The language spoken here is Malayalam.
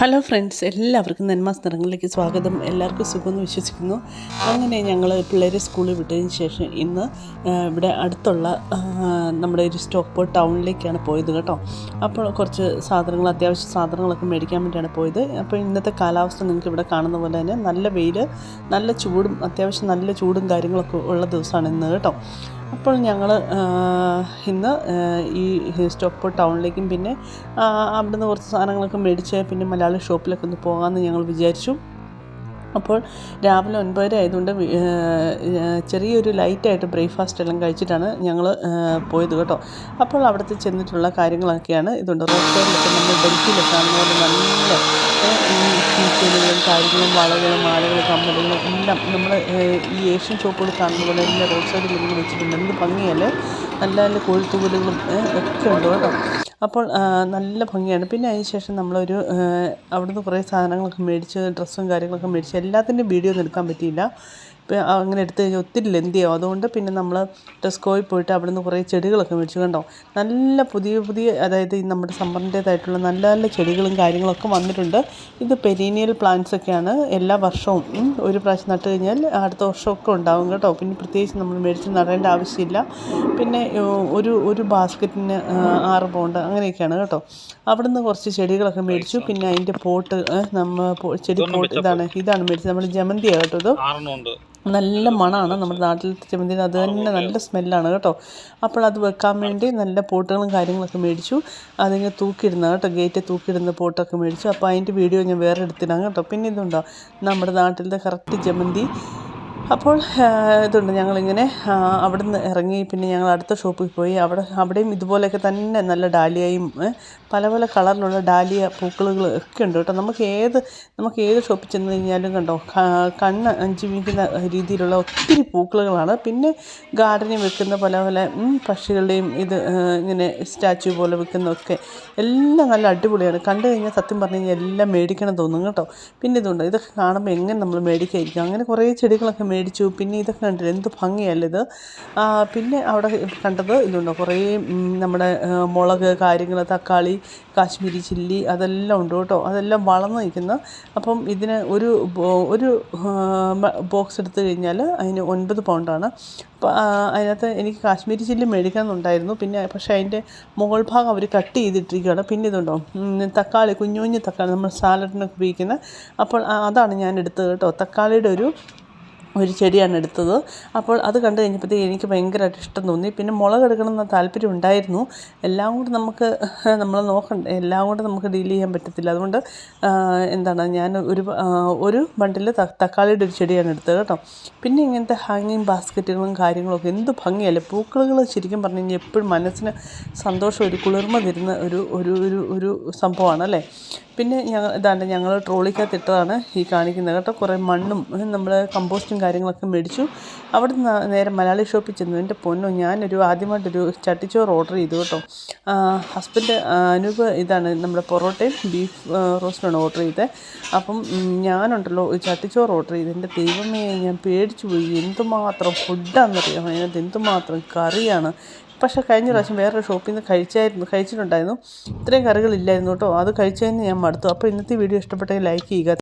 ഹലോ ഫ്രണ്ട്സ് എല്ലാവർക്കും നന്മാസ് നിറങ്ങളിലേക്ക് സ്വാഗതം. എല്ലാവർക്കും സുഖമെന്ന് വിശ്വസിക്കുന്നു. അങ്ങനെ ഞങ്ങൾ പിള്ളേരെ സ്കൂളിൽ വിട്ടതിന് ശേഷം ഇന്ന് ഇവിടെ അടുത്തുള്ള നമ്മുടെ ഒരു സ്റ്റോപ്പ് ടൗണിലേക്കാണ് പോയത് കേട്ടോ. അപ്പോൾ കുറച്ച് സാധനങ്ങൾ അത്യാവശ്യ സാധനങ്ങളൊക്കെ മേടിക്കാൻ വേണ്ടിയാണ് പോയത്. അപ്പോൾ ഇന്നത്തെ കാലാവസ്ഥ നിങ്ങൾക്ക് ഇവിടെ കാണുന്ന പോലെ തന്നെ നല്ല വെയിൽ നല്ല ചൂടും അത്യാവശ്യം നല്ല ചൂടും കാര്യങ്ങളൊക്കെ ഉള്ള ദിവസമാണ് ഇന്ന് കേട്ടോ. അപ്പോൾ ഞങ്ങൾ ഇന്ന് ഈ സ്റ്റോപ്പ് ടൗണിലേക്കും പിന്നെ അവിടുന്ന് കുറച്ച് സാധനങ്ങളൊക്കെ മേടിച്ച് പിന്നെ മലയാളി ഷോപ്പിലൊക്കെ ഒന്ന് പോകാമെന്ന് ഞങ്ങൾ വിചാരിച്ചു. അപ്പോൾ രാവിലെ ഒൻപതര ആയതുകൊണ്ട് ചെറിയൊരു ലൈറ്റായിട്ട് ബ്രേക്ക്ഫാസ്റ്റ് എല്ലാം കഴിച്ചിട്ടാണ് ഞങ്ങൾ പോയത് കേട്ടോ. അപ്പോൾ അവിടുത്തെ ചെന്നിട്ടുള്ള കാര്യങ്ങളൊക്കെയാണ് ഇതുണ്ട്. റോഡ് സൈഡിലൊക്കെ നമ്മൾ ഡൽഹിയിലൊക്കെ നല്ല ഏ, ഈ ചെടികളും കാര്യങ്ങളും വളകളും മാലകളും കമ്മലുകളും എല്ലാം നമ്മൾ ഈ ഏഷ്യൻ ഷോപ്പുകൾ കാണുന്ന പോലെ എല്ലാം റോഡ് സൈഡിൽ ഇങ്ങനെ വെച്ചിട്ടുണ്ട്. എന്ത് ഭംഗിയല്ലേ? നല്ല നല്ല കോഴിത്തൂവലുകളും ഏ, ഒക്കെ ഉണ്ട് കേട്ടോ. അപ്പോൾ നല്ല ഭംഗിയാണ്. പിന്നെ അതിന് ശേഷം നമ്മളൊരു അവിടുന്ന് കുറേ സാധനങ്ങളൊക്കെ മേടിച്ച് ഡ്രസ്സും കാര്യങ്ങളൊക്കെ മേടിച്ച് എല്ലാത്തിന്റെയും വീഡിയോ ഒന്നും എടുക്കാൻ പറ്റിയില്ല. അങ്ങനെ എടുത്തു കഴിഞ്ഞാൽ ഒത്തിരി ലെന്തിയാവും അതുകൊണ്ട് പിന്നെ നമ്മൾ ടെസ്കോയിൽ പോയിട്ട് അവിടെ നിന്ന് കുറേ ചെടികളൊക്കെ മേടിച്ചു കണ്ടോ? നല്ല പുതിയ പുതിയ അതായത് ഈ നമ്മുടെ സമ്മറിന്റേതായിട്ടുള്ള നല്ല നല്ല ചെടികളും കാര്യങ്ങളൊക്കെ വന്നിട്ടുണ്ട്. ഇത് പെരീനിയൽ പ്ലാന്റ്സ് ഒക്കെയാണ്. എല്ലാ വർഷവും ഒരു പ്രാവശ്യം നട്ട് കഴിഞ്ഞാൽ അടുത്ത വർഷമൊക്കെ ഉണ്ടാവും കേട്ടോ. പിന്നെ പ്രത്യേകിച്ച് നമ്മൾ മേടിച്ച് നടേണ്ട ആവശ്യമില്ല. പിന്നെ ഒരു ഒരു ബാസ്ക്കറ്റിന് ആറ് പൗണ്ട് അങ്ങനെയൊക്കെയാണ് കേട്ടോ. അവിടുന്ന് കുറച്ച് ചെടികളൊക്കെ മേടിച്ചു. പിന്നെ അതിന്റെ പോട്ട് നമ്മൾ ചെടി പോട്ട് ഇതാണ് ഇതാണ് മേടിച്ചത്. നമ്മൾ ജമന്തിയാണ് കേട്ടോ ഇത്. നല്ല മണമാണ് നമ്മുടെ നാട്ടിലത്തെ ചെമ്മന്തിന് അത് തന്നെ നല്ല സ്മെല്ലാണ് കേട്ടോ. അപ്പോൾ അത് വെക്കാൻ വേണ്ടി നല്ല പോട്ടുകളും കാര്യങ്ങളൊക്കെ മേടിച്ചു. അതിങ്ങനെ തൂക്കിയിടുന്ന കേട്ടോ. ഗേറ്റ് തൂക്കിയിടുന്ന പോട്ടൊക്കെ മേടിച്ചു. അപ്പോൾ അതിന്റെ വീഡിയോ ഞാൻ വേറെ എടുത്തിടാം കേട്ടോ. പിന്നെ ഇതുണ്ടോ? നമ്മുടെ നാട്ടിലത്തെ കറക്റ്റ് ജമന്തി. അപ്പോൾ ഇതുണ്ട്. ഞങ്ങളിങ്ങനെ അവിടെ നിന്ന് ഇറങ്ങി പിന്നെ ഞങ്ങൾ അടുത്ത ഷോപ്പിൽ പോയി. അവിടെ അവിടെയും ഇതുപോലെയൊക്കെ തന്നെ നല്ല ഡാലിയയും പല പല കളറിലുള്ള ഡാലിയ പൂക്കളുകൾ ഒക്കെ ഉണ്ട് കേട്ടോ. നമുക്ക് ഏത് നമുക്ക് ഏത് ഷോപ്പിൽ ചെന്ന് കഴിഞ്ഞാലും കണ്ടോ കണ്ണ് അഞ്ചുമിക്കുന്ന രീതിയിലുള്ള ഒത്തിരി പൂക്കളുകളാണ്. പിന്നെ ഗാർഡനിൽ വെക്കുന്ന പല പല പക്ഷികളുടെയും ഇത് ഇങ്ങനെ സ്റ്റാച്ചു പോലെ വെക്കുന്നതൊക്കെ എല്ലാം നല്ല അടിപൊളിയാണ്. കണ്ടു കഴിഞ്ഞാൽ സത്യം പറഞ്ഞു കഴിഞ്ഞാൽ എല്ലാം മേടിക്കണം തോന്നും കേട്ടോ. പിന്നെ ഇതുണ്ട്. ഇതൊക്കെ കാണുമ്പോൾ എങ്ങനെ നമ്മൾ മേടിക്കാതിരിക്കും? അങ്ങനെ കുറേ ചെടികളൊക്കെ മേടിച്ചു. പിന്നെ ഇതൊക്കെ കണ്ടില്ല? എന്ത് ഭംഗിയല്ലേ ഇത്? പിന്നെ അവിടെ കണ്ടത് ഇതുണ്ട്? കുറേ നമ്മുടെ മുളക് കാര്യങ്ങൾ തക്കാളി കാശ്മീരി ചില്ലി അതെല്ലാം ഉണ്ട് കേട്ടോ. അതെല്ലാം വളർന്ന് നിൽക്കുന്നു. അപ്പം ഇതിന് ഒരു ഒരു ബോക്സ് എടുത്തു കഴിഞ്ഞാൽ അതിന് ഒൻപത് പൗണ്ടാണ്. അപ്പോൾ അതിനകത്ത് എനിക്ക് കാശ്മീരി ചില്ലി മേടിക്കാമെന്നുണ്ടായിരുന്നു പിന്നെ പക്ഷേ അതിന്റെ മുകൾ ഭാഗം അവർ കട്ട് ചെയ്തിട്ടിരിക്കുകയാണ്. പിന്നെ ഇതുണ്ടോ? തക്കാളി കുഞ്ഞു കുഞ്ഞു തക്കാളി നമ്മൾ സാലഡിനൊക്കെ ഉപയോഗിക്കുന്ന. അപ്പോൾ അതാണ് ഞാൻ എടുത്തത് കേട്ടോ. തക്കാളിയുടെ ഒരു ഒരു ചെടിയാണ് എടുത്തത്. അപ്പോൾ അത് കണ്ടു കഴിഞ്ഞപ്പോഴത്തേക്ക് എനിക്ക് ഭയങ്കരമായിട്ട് ഇഷ്ടം തോന്നി. പിന്നെ മുളക് എടുക്കണമെന്ന് താല്പര്യം ഉണ്ടായിരുന്നു. എല്ലാം കൂടെ നമുക്ക് നമ്മൾ നോക്കണ്ടേ എല്ലാം കൂടെ നമുക്ക് ഡീൽ ചെയ്യാൻ പറ്റത്തില്ല. അതുകൊണ്ട് എന്താണ് ഞാൻ ഒരു ഒരു ബണ്ടിൽ തക്കാളിയുടെ ഒരു ചെടിയാണ് എടുത്തത് കേട്ടോ. പിന്നെ ഇങ്ങനത്തെ ഹാങ്ങിങ് ബാസ്ക്കറ്റുകളും കാര്യങ്ങളൊക്കെ എന്ത് ഭംഗിയല്ലേ. പൂക്കളുകൾ ശരിക്കും പറഞ്ഞു കഴിഞ്ഞാൽ എപ്പോഴും മനസ്സിന് സന്തോഷം ഒരു കുളിർമ തരുന്ന ഒരു ഒരു ഒരു ഒരു സംഭവമാണ് അല്ലേ പിന്നെ ഞങ്ങൾ ഇതാണ്ട് ഞങ്ങൾ ട്രോളിക്കകത്ത് ഇട്ടതാണ് ഈ കാണിക്കുന്നത് കേട്ടോ. കുറേ മണ്ണും നമ്മൾ കമ്പോസ്റ്റും കാര്യങ്ങളൊക്കെ മേടിച്ചു. അവിടെ നിന്ന് നേരെ മലയാളി ഷോപ്പിൽ ചെന്നു. എന്റെ പൊന്നോ ഞാനൊരു ആദ്യമായിട്ടൊരു ചട്ടിച്ചോറ് ഓർഡർ ചെയ്തു കേട്ടോ. ഹസ്ബൻഡ് അനൂപ് ഇതാണ് നമ്മുടെ പൊറോട്ടയും ബീഫ് റോസ്റ്റുമാണ് ഓർഡർ ചെയ്തത് അപ്പം ഞാനുണ്ടല്ലോ ചട്ടിച്ചോറ് ഓർഡർ ചെയ്ത്. എന്റെ ദൈവമേ ഞാൻ പേടിച്ചു പോയി. എന്തുമാത്രം ഫുഡാണെന്നറിയാം അതിനകത്ത് എന്തുമാത്രം കറിയാണ്? പക്ഷേ കഴിഞ്ഞ പ്രാവശ്യം വേറൊരു ഷോപ്പിൽ നിന്ന് കഴിച്ചായിരുന്നു കഴിച്ചിട്ടുണ്ടായിരുന്നു. ഇത്രയും കറികളില്ലായിരുന്നു കേട്ടോ. അത് കഴിച്ചതിന് ഞാൻ മടുത്തു. അപ്പോൾ ഇന്നത്തെ വീഡിയോ ഇഷ്ടപ്പെട്ടെങ്കിൽ ലൈക്ക് ചെയ്യുക.